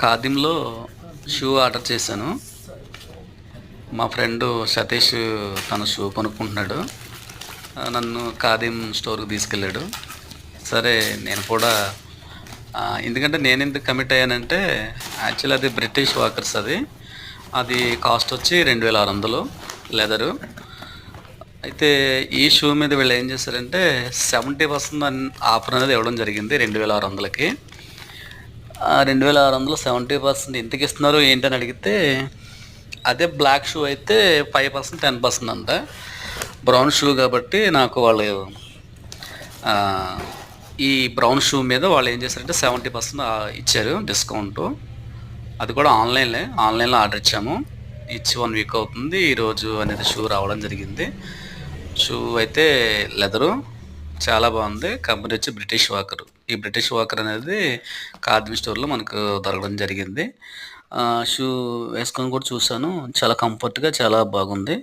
ఖాదింలో shoe order చేశాను. మా friend Satish తన షూ కొనుక్కుంటున్నాడు. నన్ను ఖాదిం స్టోర్కి తీసుకెళ్ళాడు. సరే నేను కూడా ఎందుకంటే నేను ఎందుకు కమిట్ అయ్యానంటే యాక్చువల్ అది బ్రిటిష్ వాకర్స్ అది. అది కాస్ట్ వచ్చి రెండు వేల ఆరు వందలు లెదరు. అయితే ఈ షూ మీద వీళ్ళు ఏం చేశారంటే సెవెంటీ పర్సెంట్ ఆఫర్ అనేది ఇవ్వడం జరిగింది రెండు వేల ఆరు వందలకి. రెండు వేల ఆరు వందలు సెవెంటీ పర్సెంట్ ఎంతకి ఇస్తున్నారు ఏంటని అడిగితే అదే బ్లాక్ షూ అయితే ఫైవ్ పర్సెంట్ టెన్ పర్సెంట్ అంట. బ్రౌన్ షూ కాబట్టి నాకు వాళ్ళు ఈ బ్రౌన్ షూ మీద వాళ్ళు ఏం చేశారంటే సెవెంటీ పర్సెంట్ ఇచ్చారు డిస్కౌంట్. అది కూడా ఆన్లైన్లే ఆన్లైన్లో ఆర్డర్ ఇచ్చాము. ఇచ్చి వన్ వీక్ అవుతుంది ఈరోజు అనేది షూ రావడం జరిగింది. షూ అయితే లెదరు. చాలా బాగుంది. కంపెనీ వచ్చి బ్రిటిష్ వాకర్. ఈ బ్రిటిష్ వాకర్ అనేది కార్దిన్ స్టోర్లో మనకు దొరకడం జరిగింది. షూ వేసుకొని కూడా చూశాను. చాలా కంఫర్ట్గా చాలా బాగుంది.